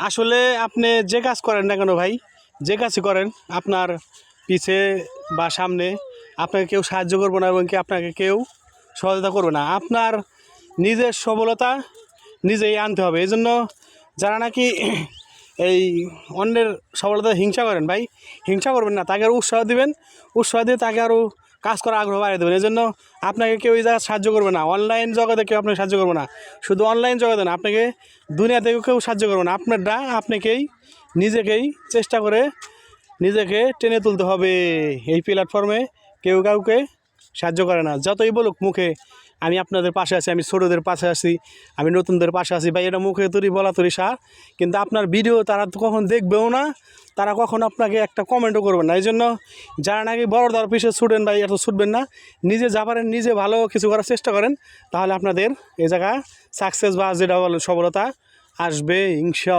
আসলে আপনি যে কাজ করেন না কেন ভাই? যে কাজই করেন, আপনার পিছে বা সামনে আপনাকে কেউ সাহায্য করবে না এবং কি আপনাকে কেউ সহযোগিতা করবে না। আপনার নিজের সবলতা নিজেই আনতে হবে। এই জন্য যারা নাকি এই অন্যের সফলতা হিংসা করেন ভাই, হিংসা করবেন না, তাকে আরও উৎসাহ দিবেন। উৎসাহ দিয়ে তাকে আরও কাজ করার আগ্রহ বাড়িয়ে দেবেন। এই জন্য আপনাকে কেউ এই জায়গায় সাহায্য করবে না। অনলাইন জগতে কেউ আপনাকে সাহায্য করবে না। শুধু অনলাইন জগতে না, আপনাকে দুনিয়া থেকে কেউ সাহায্য করবে না। আপনারটা আপনাকেই, নিজেকেই চেষ্টা করে নিজেকে টেনে তুলতে হবে। এই প্ল্যাটফর্মে কেউ কাউকে সাহায্য করে না। যতই বলুক মুখে, আমি আপনাদের পাশে আছি, আমি ছোটোদের পাশে আছি, আমি নতুনদের পাশে আছি। ভাই, এটা মুখে তৈরি বলা তৈরি সার। কিন্তু আপনার ভিডিও তারা তো কখন দেখবেও না তারা কখনো আপনাকে একটা কমেন্টও করবে না। এই জন্য যারা নাকি বড় দর পিছিয়ে ছুটেন বা এত ছুটবেন না, নিজে যা পারেন, নিজে ভালো কিছু করার চেষ্টা করেন, তাহলে আপনাদের এই জায়গা সাকসেস বা যেটা বলেন সফলতা আসবে ইনশা